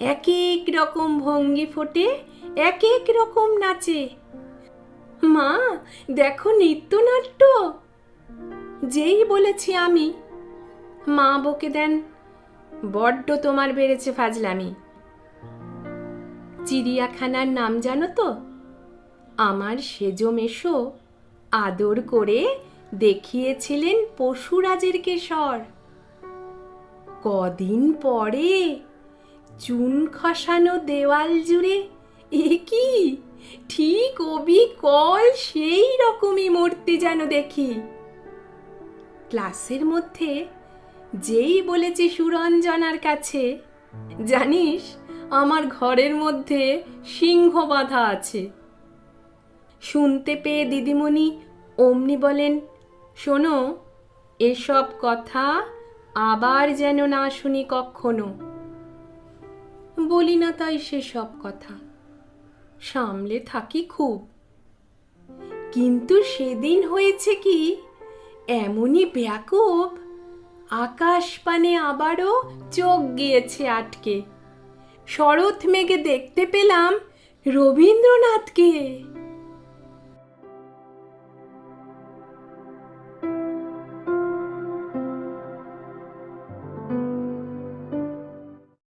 এক এক রকম ভঙ্গি ফোটে এক এক রকম নাচে। মা, দেখো নৃত্যনাট্য। যেই বলেছি আমি। মা বকে দেন, বড্ড তোমার বেড়েছে ফাজলামি। চিড়িয়াখানার নাম জানো তো? আমার সেজো মেশো আদর করে দেখিয়েছিলেন পশুরাজের কেশর। কদিন পরে চুন খসানো দেওয়াল জুড়ে, এ কি? ঠিক অবিকল সেই রকমই মূর্তি যেন দেখি। ক্লাসের মধ্যে যেই বলেছি সুরঞ্জনার কাছে, জানিস, আমার ঘরের মধ্যে সিংহ বাঁধা আছে। শুনতে পেয়ে দিদিমণি অমনি বলেন, শোনো, এসব কথা আবার যেন না শুনি কখনো। বলি না তাই সেসব কথা। সামলে থাকি খুব। কিন্তু সেদিন হয়েছে কি, এমনই ব্যাকুব, আকাশ পানে আবারও চোখ গিয়েছে আটকে। শরৎ মেঘে দেখতে পেলাম রবীন্দ্রনাথকে।